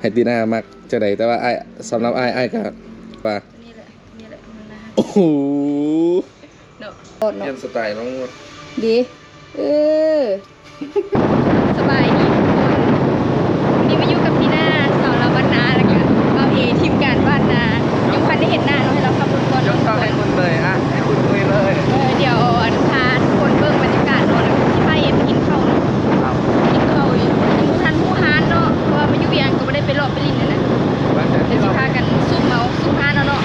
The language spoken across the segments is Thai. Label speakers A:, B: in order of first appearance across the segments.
A: ให้ตีหน้ามักจะได้แต่ว่าไอ้ายสำหรับไอ้ไอ้ายก็ว่า
B: นี่แหละนี่แหละมันนะ
A: โอ้โห
B: เนาะ
C: โดด
A: เปลี่ยนสไตล์น้อง
C: ดีเออ
B: สบายดีทุกคนวันนี้มาอยู่กับพี่หน้าสาวเราบ้านนาแล้วกันเราเอทีมการบ้านนายังพันได้เห็นหน้าเนาะให้เราขับรถก่อน
A: ย
B: เนาะ
A: กเข้าให้คุณเลยอะ เดี๋
B: ยวสิพากันซุ่มเอาซุ่มฮานเอาเนาะ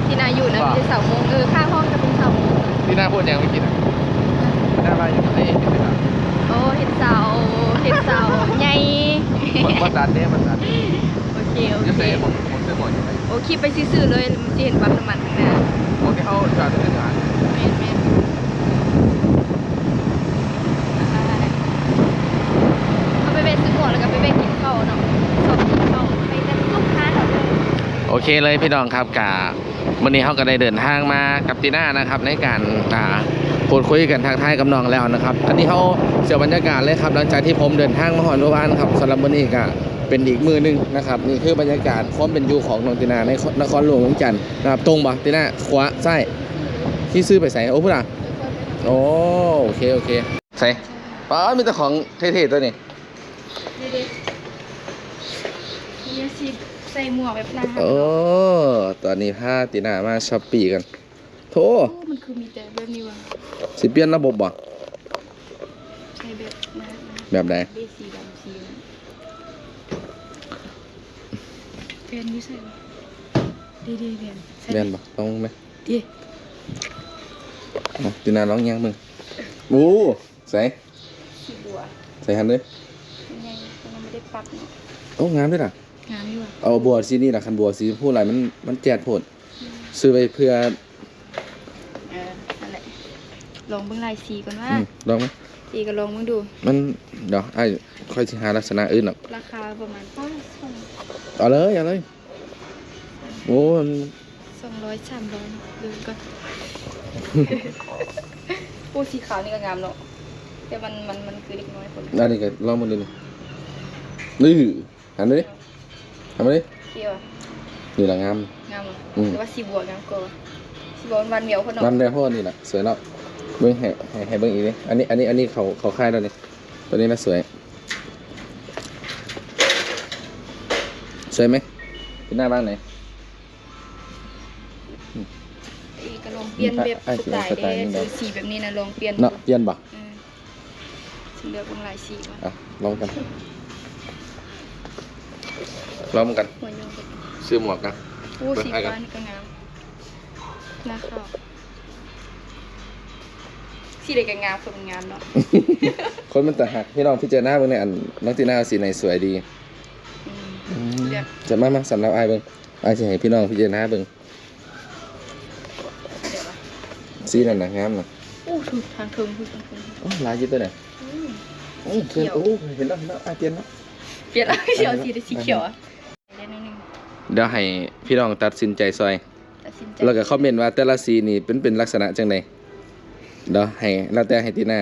B: ตที่นาอยู่นะมีแต่เสามุงเออข้างห้องก็เป็นเสามุง
A: ที่หน้าพูดยังไม่กินอะหน้าบ้านอยู่ที่นี่เป็นแบบ
B: โอ้เห็ดเสาเห็ดเสาใหญ่
A: มันมันดันเนี่ยมันดัน
B: โอเคโอ
A: จะ
B: เค
A: เสียผมผมซื้อหมดอยู่ไหน
B: โอ้คิดไปซื่อๆเลยมันจะเห็นปั๊มน้ำมันข้างหน้า
A: คนที่เขาจอดซื้อหาน
B: แม่นแม่นเอาไปเวทซื้อของแล้วก็ไปเวทกินข้าวเนาะสอบกินข้าวไปแต่ลูกค้าเราเลย
A: โอเคเลยพี่น้องครับกา วันนี้เขาก็ได้เดินทางมากับตีน่านะครับ ในการอ่าพูดคุยกันทางท้ายกับน้องแล้วนะครับ อันนี้เขาเสียบรรยากาศเลยครับ หลังจากที่ผมเดินทางมาหอนวานครับสำหรับวันนี้ก็เป็นอีกมือหนึงนะครับนี่คือบรรยากาศความเป็นอยู่ของน้องตีน่าในนครหลวงเวียงจันทร์นะครับตรงปะตีน่าขวาซ้ายที่ซื้อไปใส่โอ้พูดอะโอ้โอเคโอเคใส่ป้ามีแต่ของเท่ๆตัวนี้
B: ดีดีนี่สิ ใส่หมวกแบบนั้น
A: โอ้ตอนนี้พาตีน่ามาช้อปปี้กัน โถ
B: โอ้มันคือมีแต่แบบนี้ว่ะ
A: สิเปลี่ยนระบบบ่
B: ใส่แบบนั้น
A: แบบใด
B: เบสีดำสีเทียนนี่ใส่ดีดีเรียน
A: เรียนบ่ต้องไหม
B: ดี
A: เอาตีนาร้องยังมึงโอ้ใส่
B: สีบัว
A: ใส่หันเลย
B: ยังไงมันไม่ได้ปักเนาะ
A: โอ้งามด้วยน่ะ
B: งามอยู่ว่ะ
A: เอาบัวสีนี่ล่ะคันบัวสีพูดอะไรมันมันแจดโพดซื้อไปเพื่อ
B: เออนั่นแหละลองเบิ่งลายสีก่อนว่า
A: อืมลองไหม
B: สีก็ลองเบิ่งดู
A: มันเดี๋ยวไอ้ค่อยสิหาลักษณะอื่นหรอก
B: ราคาประมาณเท่าไหร่
A: เอาเลยเอาเลยโอ้มัน
B: สองร้อยสามร้อยดูก่อนปูสีขาวนี่ก็งามเนาะแต่มันมันมันคือเล็กน้อยคน
A: อันนี้ก็ลองมันดูนี่นี่หันไปดิ หันไปดิ
B: เที่ยวอะ
A: นี่ล่ะงาม
B: งามอะ
A: อืม
B: แต่ว่าสีบัวงามกว่าสีบัวมันวันเหมียวคนเนาะ
A: มันได้เพราะว่านี่แหละสวยแล้วเบิ้งให้ให้ให้เบิ้งอีกนี่อันนี้อันนี้อันนี้เขาเขาค่ายแล้วนี่ตัวนี้นะสวย สวยไหมเป็นหน้าบ้านไหน
B: อีกก็ลองเปลี่ยนแบบ
A: อะ
B: สไตล์
A: สไต
B: เด้
A: ล์นี่เนาะ
B: สีแบบนี้นะลองเปลี่ยน
A: เนาะเปลี่ยนบ่
B: เออสีเลือกเป็นหลายสีก่อน
A: อะลองกัน ลองกัน
B: หัวโยงไป
A: ซื้อหมวกนะ
B: โอ้
A: เปิด
B: สี
A: ให้ก่อน
B: ฟ้านี่ก็งามน่าเข้าสีเด็กก็งามคนมันงามเนาะ
A: คนมันแต่หักพี่น้องพิจารณาเบิ่งในอันน้องตีน่าเอาสีไหนสวยดี
B: อืมเลือก
A: จะมามาสำหรับอายเบิ่งอายสิให้พี่น้องพิจารณาเบิ่ง
B: เดี๋ยววะ
A: สีนั่นน่ะงามน่ะ
B: โอ้ถูกทางเทิงถูกทางเทิง
A: โอ้ลายอยิบตัวไหน
B: อืม
A: โอ้เขียวโอ้เห็นแล้วเห็นแล้วอายเปลี่ยนแล้ว
B: เปลี่ยนแล้วเขียวสีได้สีเขียวอะเล่นนิดนึง
A: เดี๋ยวให้พี่น้องตัดสินใจซอย
B: ตัดสินใจ
A: แล้วก็คอมเมนต์ว่าแต่ละสีนี่เป็นเป็นลักษณะจังไดเดี๋ยวให้แล้วแต่ให้ตีหน้า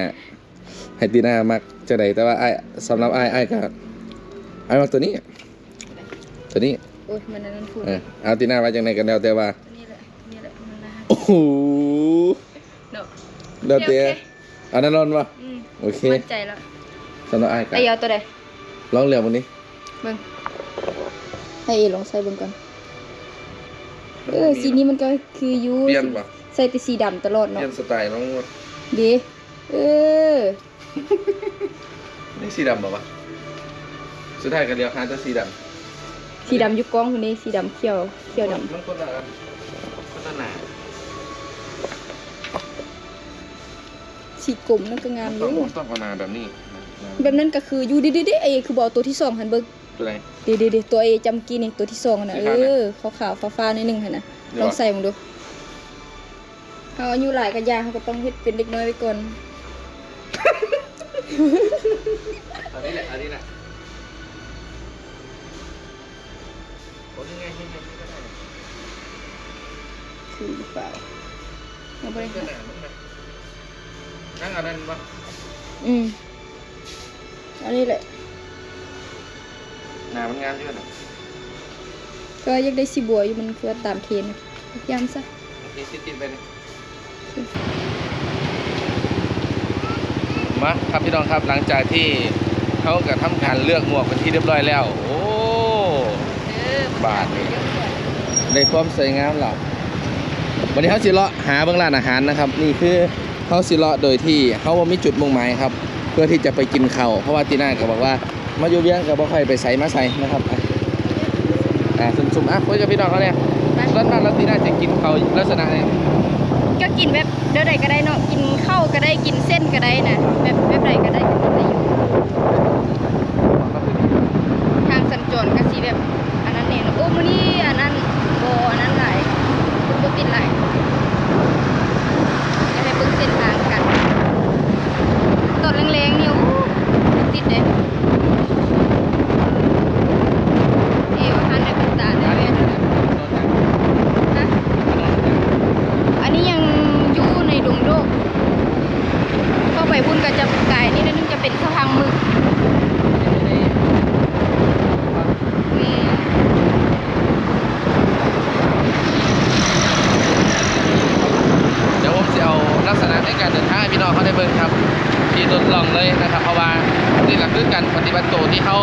A: ให้ตีหน้ามักจังไดแต่ว่าอ้ายสำหรับอ้ายอ้ายก็อ้ายมักตัวนี้ ตัวนี้
B: โอ้ยมันอันนั้นถูก
A: เออเอาตีหน้าไว้จังไดกันแล้วแต่ว่า
B: นี่แหละนี่แหละมันนะ
A: โอ้โห
B: เนาะ
A: แล้วแต่
B: โอเค
A: อันนั้นนอนปะ
B: อืม
A: โอเค
B: มั่นใจแล้ว
A: สำหรับอ้ายก็
B: ไอ้เอาตัวใด
A: ลองเลือกวันนี้
B: เบิ่ง
C: ให้เอลองใส่เบิ่งก่อนเออสีนี้มันก็คืออยู
A: เปลี่ยนปะ
C: ใส่แต่สีดำตลอด
A: เป
C: เนาะ
A: ลี่ยนสไตล์น้อง
C: ดีเออ
A: นี่สีดำปะวะสุดท้ายก็เดียวหาแต่สีดำ
C: สีดำอยุกกล้องคนนี้สีดำเขียวเขียวด
A: มันคนละอันคนละหนาำ
C: สีกลมนั่นก็งามอ
A: ต้อง
C: ยู่
A: ต้องเอาหนาแบบนี้
C: แบบนั้นก็คืออยู่ดีๆๆไอ้คือบอกตัวที่สองหันเบิ่ง
A: ตัวไหน
C: เดี๋ยวๆๆตัวไอ้จำกี้นี่ตัวที่สองอะนะ
A: สี
C: เอ
A: ขาวน่ะ
C: อขาวๆฟ้าๆนิดนึงหั่นน่ะ
A: เดี๋ยว
C: ลองใส่มึงดูเขาอายุหลายกันยาเขาก็ต้องเฮ็ดเป็นเด็กน้อยไว้ก่อน
A: อันนี้แหละอันนี้แหละโอ้ยยังไงยังไงก็ได้
C: คือหรือเปล่าเอาไป
A: ก็ได้มั้งนะนั่งเอันนั้นปะ
C: อืม อันนี้แหละ
A: หนามันงามใช่ไหมนะ
C: ก็อยากได้สีบัวอยู่มันคือว่าตามเทรนด์นะยามซะ
A: โอเคติดติดไปเลยมาครับพี่น้องครับหลังจากที่เขากระทำการเลือกหมวกเป็นที่เรียบร้อยแล้ว โอ้
B: เออบา
A: ทนี่ได้ความสวยงามแล้ววันนี้เขาสิเลาะหาเบื้องร้านอาหารนะครับ นี่คือเขาสิเลาะโดยที่เขาบ่มีจุดมุ่งหมายครับ เพื่อที่จะไปกินข้าวเพราะว่าตีน่าก็บอกว่ามาอยู่เวียงก็บ่ค่อยไปใส่มาใส่นะครับอะอ่าซุ่มๆอะคุยกับพี่น้องเขาเนี่ยส่วนมากแล้วตีน่าจะกินข้าวลักษณะเนี่ย
B: ก็กินแบบเดี๋ยวใดก็ได้เนาะกินข้าวก็ได้กินเส้นก็ได้นะแบบแบบใดก็ได้กินได้อยู่ทางสัญจรก็สิแบบอันนั้นเองโอ้มื้อนี้อันนั้นบ่อันนั้นหลายบ่ติดหลายจะให้เบิ่งเส้นทางกันตอนแรงๆนี่โอ้ติดเด้เอวหันได้เป็นตาได้เลยนะ อันนี้ยังอยู่ในดงโลกเข้าไปพุ่นก็จะไกลนี่นึงจะเป็นสะพังหมึกนี่
A: เดี๋ยวผมจะเอาลักษณะในการเดินทางให้พี่น้องเขาได้เบิ่งครับที่ทดลองเลยนะครับ เพราะว่านี่ก็คือการป ฏิบัติตัวที่เขา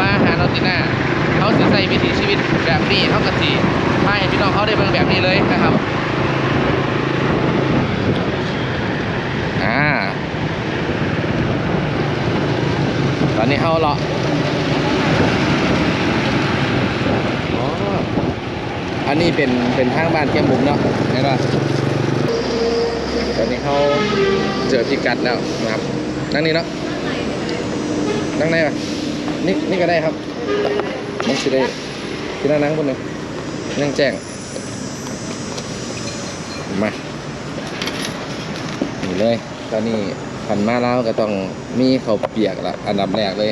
A: มาหาเราตีน่าเขาสิใส่วิถีชีวิตแบบนี้เขาก็สิพาให้พี่น้องเขาได้เบิ่งแบบนี้เลยนะครับอ่าตอนนี้เขาเลาะอ๋ออันนี้เป็นเป็นทางบ้านแก้มบุ๋มเนาะเห็นป่ะตอนนี้เขาเจอพิกัดแล้วนะครับนั่งนี่เนาะ นั่งได้ป่ะนี่นี่ก็ได้ครับนั่งสิได้ที่นั่งนั่งบนหนึ่งนั่งแจ้งมานี่เลยตอนนี้ขันมาแล้วก็ต้องมีเขาวเปียกละอันดับแรกเลย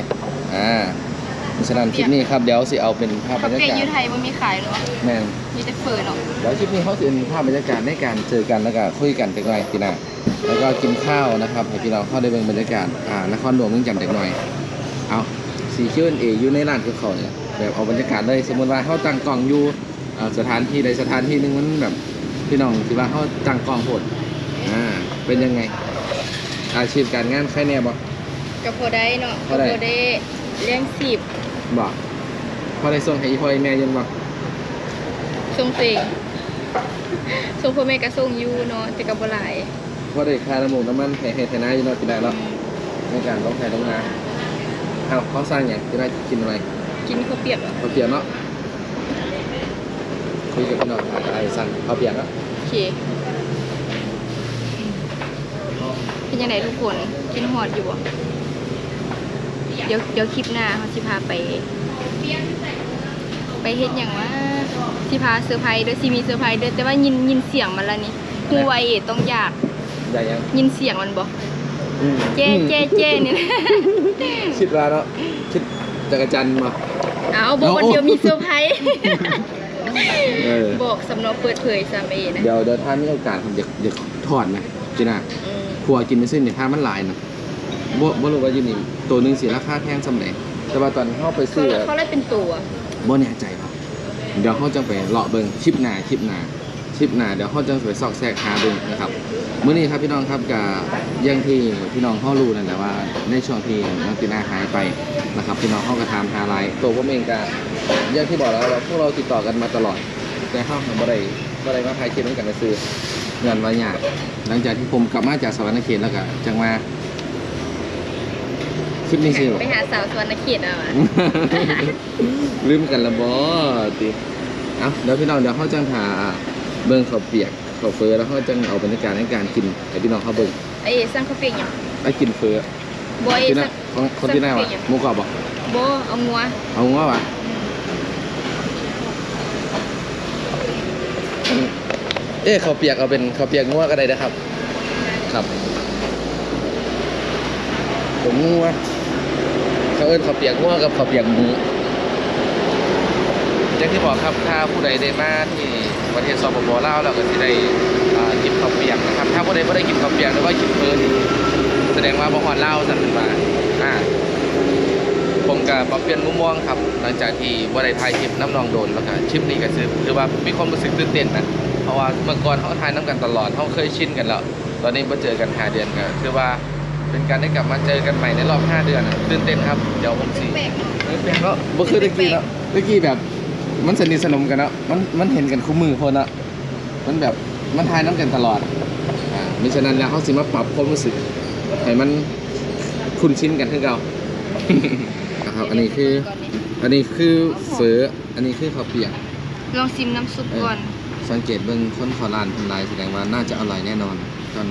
A: อ่าเพราะฉะนั้นคลิปนี้ครับเดี๋ยวสิเอาเป็นภาพบร
B: คาร
A: ยา
B: เฟ่
A: กาศ
B: ยูไทยมันมีขายหรอ
A: แม่น
B: มีแต่เฟิร์นเนาะ
A: เดี๋ยวคลิปนี้เขาสิเป็นภาพบรรยากาศในการเจอกันแล้วก็คุยกันจักหน่อยพี่น้าแล้วก็กินข้าวนะครับให้พี่น้องเข้าได้เบิ่งบรรยากาศอ่านครหลวงเมืองจันทร์จักหน่อย เอาสีคิวเออยู่ในร้านคือเขาเนี่ยแบบเอาบรรยากาศเลยสมมติว่าเขาตั้งกล้องอยู่อ่าสถานที่ใดสถานที่หนึงมันแบบพี่น้องคิดว่าเขาตั้งกล้องโหดอ่าเป็นยังไง อาชีพการงานใครเนี่ยบ่
B: กับโพได้เนาะ
A: พ
B: กั
A: อบได้
B: โพได้เลี้ยงสิบ
A: บ่พอได้ส่งให้อีพ่อให้แม่ยันบ่
B: ทรงตัวเองทรงพ่อแม่ก็ทรงอยูเนาะแต่กับบ่หลาย
A: พอได้ค่าน้ำมันน้ำมันให้ให้ไทนาอยู่เนาะกินได้แล้วในการต้องไทยต้องนาเอาเขาสร้างอย่างจะได้กินอะไร
B: กินข้าวเปียกเหรอ
A: เขาเขียนเนาะคุยกับพี่น้องทางไอ้สั่งเขาเปียกอะ
B: โอเค เป็นยังไงทุกคน กินหอดอยู่บ่เดี๋ยวเดี๋ยวคลิปหน้าเขาสิพาไป ไปเฮ็ดอย่างว่าสิพาเซอร์ไพรส์เด้อสิมีเซอร์ไพรส์เด้อแต่ว่ายินยินเสียงมันแล้วนี่ฮูไวเอต้องอยาก
A: ใหญ่ยัง
B: ยินเสียงมันบ่ เจ๊เจ๊เจ๊นี่นะ
A: คิดว่าเนาะคิดจักรจันทร์มา
B: เอาบอกวันเดียวมีเซอร์ไพรส์
A: เออ
B: บอกสำเนาเปิดเผยซามเอนะ
A: เดี๋ยวเดี๋ยวถ้ามีโอกาสผมจะจะทอดไหมจีน่า
B: อืม
A: ครัวกินไม่สิ้นเนี่ยถ้ามันหลายนะบ่บ่รู้ว่าอยู่นี่ตัวหนึงสิราคาแพงสำไหนแต่ว่าตอนเข้าไป
B: เขา
A: ซื้อ
B: เขาเลยเป็นตัว
A: บ่แน่ใจครับเดี๋ยวเขาจะไปเลาะเบิ่งคลิปหน้าคลิปหน้าค ลิปหน้าเดี๋ยวเขาจะไปซอกแซกหาเบิ่งนะครับมื้อนี้ครับพี่น้องครับกับอยังที่พี่น้องเขารู้นั่นแหละว่าในช่วงที่น้องตีน่าหายไปนะครับพี่น้องเขาก็ถามหาไลน์ตัวผมเองก็อยังที่บอกแล้วว่าพวกเราติดต่อกันมาตลอด แต่เขาบ่ได้บ่ได้มาถ่ายคลิปนำกันซื้อเงินว่ายากหลังจากที่ผมกลับมาจากสวรรค์เขตแล้วก็จังมาคลิปนี้สิ
B: ไปหาสาวสวรรณเขตเอาอะ
A: ลืมกันละบอติเอาเดี๋ยวพี่น้องเดี๋ยวเขาจังหา เบิ้งข้าวเปียกข้าวเฟอแล้วเขาจังเอาบรรยากาศในการกินให้พี่น้องเขาเบิ้ง
B: ไอ้สร้างข้าวเปียกหยัง
A: ไอ้กินเฟอบ
B: อย
A: ที่
B: ส
A: นั่
B: ร้านง
A: ของคนที่ไหนวะหมูกรอบบอก
B: โบเอางัว
A: เอาง้อวะเอ๊ะข้าวเปียกเอาเป็นข้าวเปียกงัวก็ได้นะครับ ครับผมงัวเขาเอิ้นข้าวเปียกงัวกับข้าวเปียกหมูอย่างที่บอกครับถ้าผู้ใดได้มาที่ ประเทศสปปลาวเราก็จะได้กินข้าวเปียกนะครับ ถ้าผู้ใดไม่ได้กินข้าวเปียกหรือว่ากินเพิ่นแสดงว่าบ่ฮอดลาวสั่นเป็นว่าอ่าผมก็ปรับเปลี่ยนมุมมองครับ หลังจากที่บ่ได้ถ่ายคลิปน้ำนองโดนแล้วก็คลิปนี้ก็คือคือว่ามีความรู้สึกตื่นเต้นนะเพราะว่าเมื่อก่อนเขาถ่ายน้ำกันตลอดเขาเคยชินกันแล้ว ตอนนี้มาเจอกันห้าเดือนก็คือว่าเป็นการได้กลับมาเจอกันใหม่ในรอบห้าเดือนตื่นเต้นครับ เดี๋ยวผมสิ
B: แปลกเนาะ
A: เออแปลกเนาะบ่คือตะกี้เนาะตะกี้แบบ มันสนิทสนมกันเนาะมันมันเห็นกันคู่มือคนเนาะมันแบบมันทายน้ำกันตลอดอ่ามิฉะนั้นแล้วเขาสิมาปรับความรู้สึกให้มันคุ้นชินกันคือเก่านะครับอันนี้คือ อันนี้คือเฟออันนี้คือข้าวเปียก
B: ลองซิมน้ำซุปก่อน
A: สังเกตเบิ่งคนขอลานคนลายแสดงว่าน่าจะอร่อยแน่นอนตอน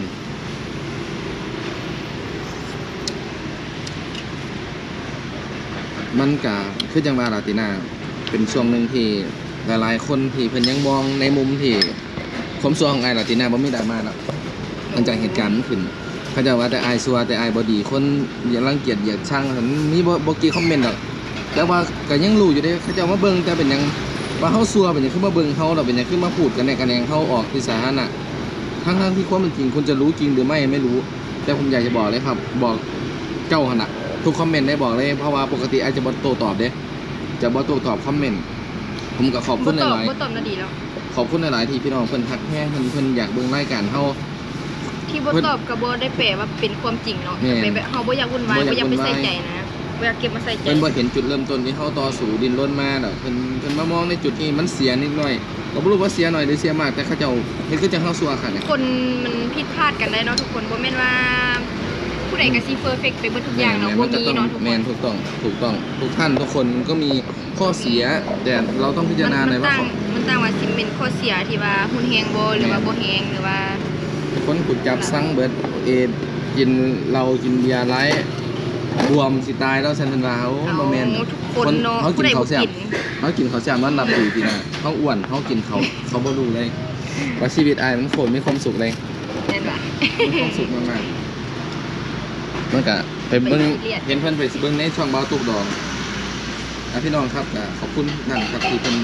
A: มันกะคือจังว่าลาตินา เป็นช่วงหนึ่งที่หลายๆ คนที่เพิ่นยังมองในมุมที่ผมส่วนของไอ้ลาตินาบ่มีดราม่าแล้วหลังจากเหตุการณ์มันขึ้น เขาจะว่าแต่อายซัวแต่อายบอดี คนอย่ารังเกียจอย่าช่างฉันมีบ่บ่กี่คอมเมนต์ดอกแต่ว่าก็ยังรู้อยู่เด้เขาจะมาเบิ่งแต่เป็นหยังว่าเฮาซัวเป็นหยังคือมาเบิ่งเฮาเราเป็นหยังคือมาพูดกันในกันแหนงเฮาออกที่สาธารณะทั้งๆที่ความเป็นจริงคุณจะรู้จริงหรือไม่ไม่รู้ แต่ผมอยากจะบอกเลยครับ บอกเจ้าหั่นนะทุกคอมเมนต์ได้บอกเลยเพราะว่าปกติอาจจะบ่โตตอบเด้ จะบ่โต้ตอบคอมเมนต์ผมก็ขอบคุณ
B: บ่ตอบ
A: หลาย
B: บ่ตอบนาดีแล้ว
A: ๆขอบคุณหลายๆที่พี่น้องเพิ่นทักแท้เพิ่นเพิ่นอยากเบิ่งรายการเฮา
B: ที่บ่ตอบก็บ่ได้แปลว่าเป็นความจริงเนาะ
A: แม่น
B: เป็นแบบเฮาบ่อยากวุ่นวาย
A: บ่
B: บ่
A: อยาก
B: อยากไป
A: วุ่นวาย
B: ใส่ใจนะบ่อยากเก็บมาใส่ใจ
A: เพิ่นบ่เห็นจุดเริ่มต้นที่เฮาต่อสู้ดินรนมาดอกเพิ่นเพิ่นมามองในจุดที่มันเสียนิดหน่อยก็บ่รู้ว่าเสียหน่อยหรือเสียมากแต่เขาเจ้าเฮ็ดคือจังเฮาซัวค่ะเนี่ย
B: คนมันผิดพลาดกันได้เนาะทุกคนบ่แม่นว่าผู้ ใดก็สิเพอร์เฟกต์ไปเบิดทุกอย่างเนาะบ่
A: ก็
B: มี
A: ต้อง
B: เนาะทุกค
A: แม่
B: น
A: นถูกต้องถูกต้องทุกท่านทุกคนก็มีข้อเสียแต่เราต้องพิจารณาหน่อยว่า
B: ต่างมันต่างว่าสิเป็นข้อเสียที่ว่าหุ้นแฮงบ่หรือว่าบ่แฮงหรือว่า
A: คนขุดจับซังเบิดเอดกินเรากินเบียร์ไร้บวมสิตายแล้วฉันเป็นว่าโอ้
B: เอา
A: บ่แม่น
B: ทุกคนเนาะ
A: เขากิ
B: ผู้
A: น
B: ใด
A: เขา
B: บ่
A: วแซ่บ
B: กิน
A: เขากินเขาวแซ่บนอนหลับดีพี่นะเขาอ้วนเขากินเขาเขาบ่รู้เลยว่าชีวิตอายมันโคตรมีความสุขเลย
B: แม่นบ่
A: มีความสุขมากๆ มันก็ไปเบิ่ง
B: เครียด
A: เห็นเพิ่นไปเบิ่งในช่องเบาตุกดองอะพี่น้องครับก็ขอบคุณนั่นครับที่เป็น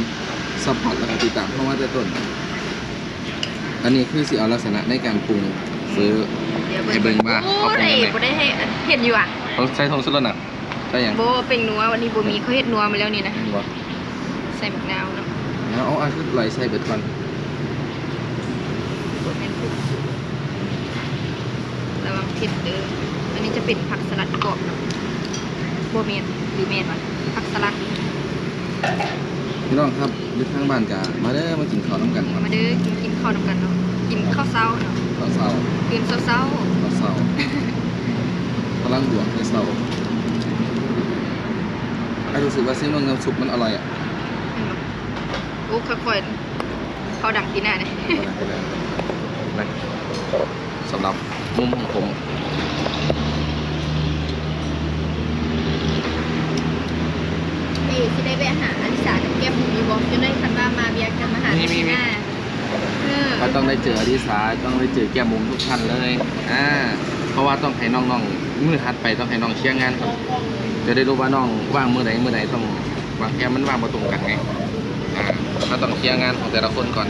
A: ซัพพอร์ตและก็ติดตามเข้ามาแต่ต้น อันนี้คือสิเอาลักษณะในการปรุงซื้อให้เบิ่งว่า
B: โอ้
A: เขาปรุง
B: ได้
A: ยังไง
B: บ่ได้ให้เห็นอยู่อะ
A: ต้องใช้ทงสุรน่ะใช่ยัง
B: โบเป็นนัววันนี้โบมีเขาเฮ็ดนัวมาแล้วนี่นะ
A: บ่
B: ใส่มะนาวเนาะ
A: เอาเอาอันคือไหลใส่เบิดก่อน
B: บดเป็นพวกระวังเผ็ดเด้อ อันนี้จะเป็นผักสลัดกรอบเนาะโบเมนหรือเมนวะผักสลัด
A: พี่น้องครับอยู่ทางบ้านก็มาเด้อมากินข้าวน้ำกันครับ
B: มาเด้อกินกินข้าวนำกันเนาะกินข้าวเช้าเนาะ
A: ข้าวเช้า
B: กินเช้าเช้า
A: ข้าวเช้าพลังบวกในเช้าไอ้รู้สึกว่าซีนงน้ำซุปมันอร่อยอะ
B: ๆเห็นบ่โอ้ค่อยๆเขาดังที่หน้าเนี่ย
A: นะสำหรับมุมของผม
B: เอ้ที่ได้ไปหาอลิสากับแก้มบุ๋มมีบอกจนได้คันว่ามาเบียร์กันมาหาที่หน้าเออ
A: ก็ต้องได้เจออดิสาต้องได้เจอแก้มมุมทุกท่านเลยอ่าเพราะว่าต้องให้น้องๆมือถัดไปต้องให้น้องเชียร์งานก่อนจะได้รู้ว่าน้องว่างมือไหนมือไหนต้องวางแก้มมันว่างมาตรงกันไงอ่าเราต้องเคลียร์งานของแต่ละคนก่อน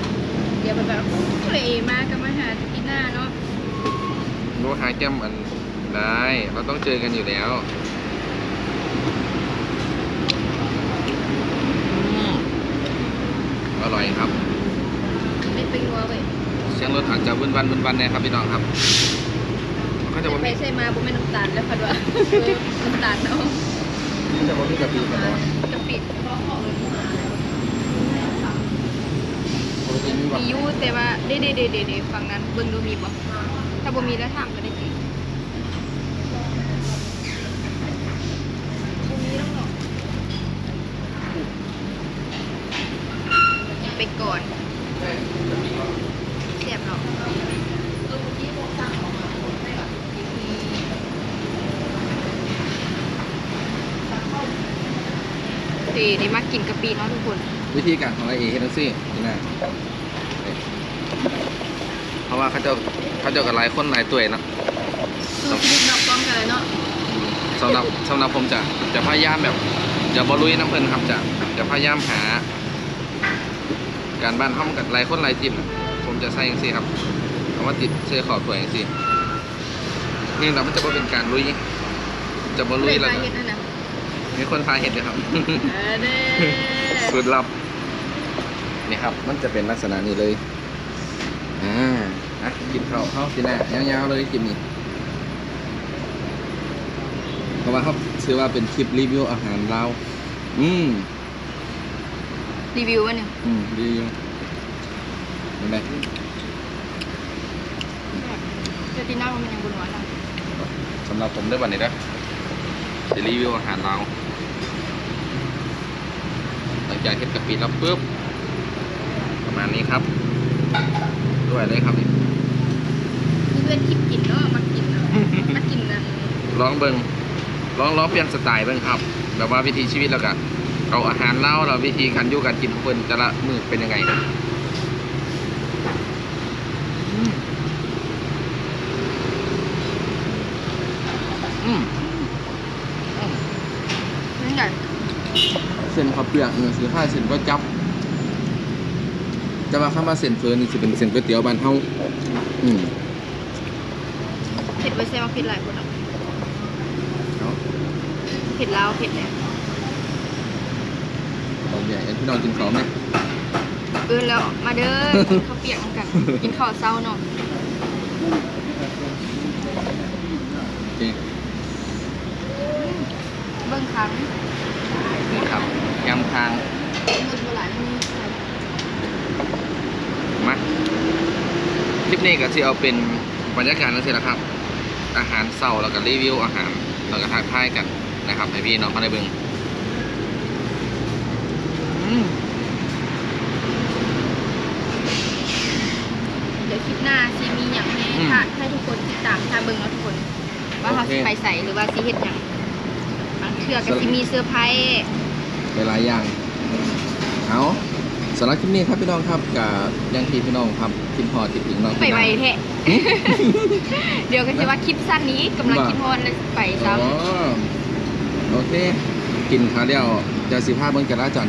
B: เดี๋ยวแบบเลยมากันมาหาที่หน้าเนาะ
A: รู้หาแก้มอันได้เราต้องเจอกันอยู่แล้วอืม อร่อยครับ
B: ไม่เป็นรัวเว้ย
A: เสียงรถอาจจะวุ่นวันวุ่นวันนะครับพี่น้องครับเขาจะบอก
B: ไป
A: มี
B: ใส่มาบุ๋มไม่น้ำตาลแล้วค่ะด้วยน้ำตาลเนาะ
A: เขาจะบอกมีกะปิกันเนาะ
B: จะปิด
A: ปกติมีแบบ
B: มีอยูแต่ว่าเด้เด้เด้เด้เด้ฝั่งนั้นเบิ่งดูมีบ่ถ้าบ่มีแล้วถามก็ได้สิบ่มีแล้วหรอกกิน ไปก่อนเสียบหรอกดีได้มากินกะปิเนาะทุกคน
A: วิธีการของไอเอเฮดซี่นี่นะเพราะว่าเขาเจะเขาเจะกับหลายคนหลายตัวเนาะ
B: สู้ชีวิตนอกกล้องกันเลยเนาะ
A: สำหรับสำหรับผมจะจะพยายามแบบจะบอลุยน้ำเพลินครับจะจะพยายามหา การบ้านห้องกับหลายคนหลายทีมน่ะผมจะใส่ยังซี่ครับเอาว่าติดเสื้อขอบตัวยังซี่นี่เรามันจะบ่เป็นการลุยจะบอลุยแล้ว
B: เฮ็
A: ก็
B: ดนั่นน่ะ
A: มีคนพาเห็ดเลยครับ
B: เออเด้
A: สูตรลับนี่ครับ มันจะเป็นลักษณะนี้เลยอ่าอะกินข้าวเข้ากินหน้ายาวๆเลยกินนี่เพราะว่าเขาชื่อว่าเป็นคลิปรีวิวอาหารลาวอืม
B: รีวิววะเนี่ย
A: อืมรีวิวเห็นไหม
B: เจอตีน่ามันยังบนหัวเรา
A: สำหรับผมด้วยวันนี้นะจะรีวิวอาหารลาวหลังจากเฮ็ดกะปิแล้วปุ๊บประมาณนี้ครับ ด้วยเลยครับนี่
B: มีเพื่อนคิดกินเนาะมากินเนาะมากินนั่น
A: ลองเบิงลองลองเปลี่ยนสไตล์เบิงครับ แบบว่าวิถีชีวิตเราก็ เอาอาหารเล่าเราวิธีการอยู่การกินของคนแต่ละมือเป็นยังไงอืมอืม
B: นั่นไง
A: เส้นข้าวเปียกเนื้อสีข้าวเส้นก็จับจะมาข้ามาเส้นเฟิร์นนี่จะเป็นเส้นก๋วยเตี๋ยวบ้านเฮาอืม
B: เผ็ดไว้แซ่บเผ็ดหลายคนเนาะ
A: เอา
B: เผ็ดลาวเผ็ดเนี่ย
A: ตอน ใหญ่พี่น้องกินข้าวไหม
B: เออแล้วมาเด้อกินข้าวเปียกนำกัน กินข้าวเช้าเนาะ
A: โอเค
B: เบิ่งครั้ง
A: นี่ครับยำทาง
B: หมดเวลาที่
A: มาคลิปนี้ก็ที่เอาเป็นบรรยากาศนั่นสิละครับ อาหารเศร้าแล้วก็รีวิวอาหารแล้วก็ทักทายกันนะครับให้พี่น้องเขาได้เบิ่งอืม
B: เดี๋ยวคลิปหน้าสิมีอย่างแน่ค่ะให้ทุกคนติดตามทางเบิ่งเนาะทุกคน ว่าเขาสิไปใส่หรือว่าสิเฮ็ดหยังบางเทื่อก็สิมีเซอร์ไพรส์
A: หลายๆอย่าง เอาสำหรับคลิปนี้ครับพี่น้องครับกับยังทีพี่น้องครับคิมพอติดถึงน้อง
B: ไปไวแท้ เดี๋ยวก็จะว่าคลิปสั้นนี้กำลังคิดฮอนเลยไปซ้ำ
A: อ๋อโอเค กินข้าวเดียวเดี๋ยวสิพาเบิ่งจราจร